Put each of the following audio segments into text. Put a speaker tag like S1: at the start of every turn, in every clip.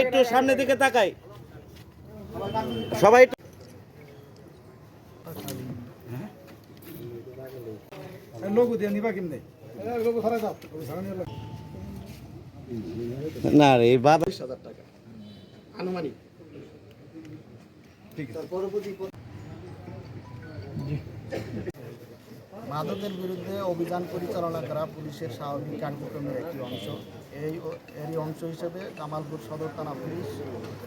S1: একটু সামনের দিকে তাকাই। সবাই
S2: লোগো দিয়ে নিবা কেমনে? লোগো ছাড়া দাও। লোগো ছাড়া নিয়ে
S1: না রে বাবা
S2: আনুমানিক। ঠিক আছে।
S3: মাদকের বিরুদ্ধে অভিযান পরিচালনা করা পুলিশের স্বাভাবিক কার্যক্রমের একটি অংশ। এই এরই অংশ হিসেবে কামালপুর সদর থানা পুলিশ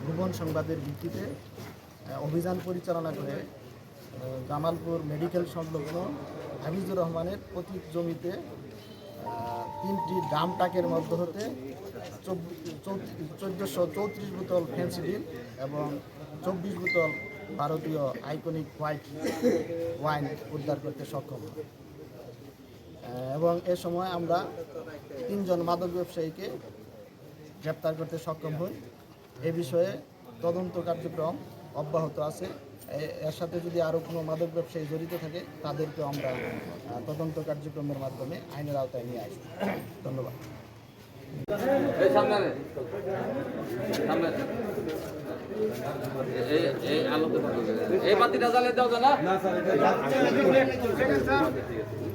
S3: ভুবন সংবাদের ভিত্তিতে অভিযান পরিচালনা করে জামালপুর মেডিকেল সংলগ্ন হাফিজুর রহমানের পতিত জমিতে তিনটি ডাম টাকের মধ্য হতে চোদ্দোশো চৌত্রিশ বোতল ফেন্সিডিল এবং চব্বিশ বোতল ভারতীয় আইকনিক হোয়াইট ওয়াইন উদ্ধার করতে সক্ষম হয় এবং এ সময় আমরা তিনজন মাদক ব্যবসায়ীকে গ্রেপ্তার করতে সক্ষম হই। এ বিষয়ে তদন্ত কার্যক্রম অব্যাহত আছে। এর সাথে যদি আরও কোনো মাদক ব্যবসায়ী জড়িত থাকে তাদেরকে আমরা তদন্ত কার্যক্রমের মাধ্যমে আইনের আওতায় নিয়ে আসব। ধন্যবাদ।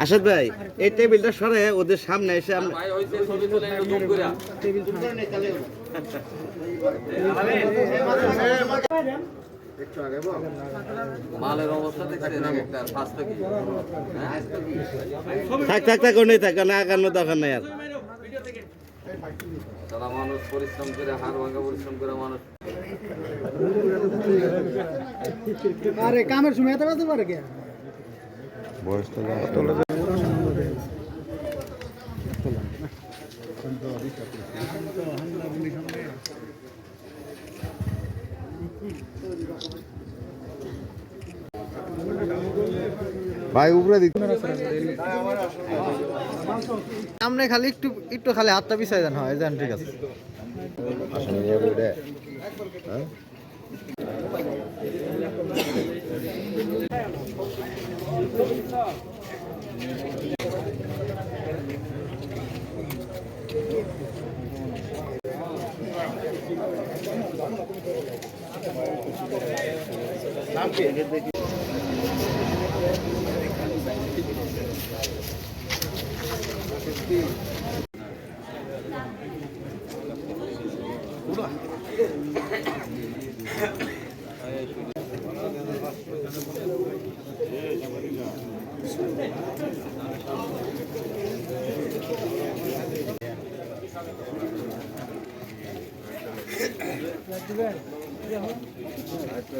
S1: আসাদ ভাই এই টেবিলটা সরে ওদের সামনে এসে আমরা
S4: মালের অবস্থা দেখছেন হ্যাঁ?
S1: থাক থাক থাক নেই থাক না আগানোর দরকার নাই আর।
S4: তারা মানুষ পরিশ্রম করে হাড় ভাঙা পরিশ্রম করে মানুষ।
S3: আরে কামের সময় এত বাজতে পারে কে?
S5: সামনে খালি একটু একটু খালি হাতটা পিছাই দেন হয় দেন ঠিক আছে।
S1: Let's do it.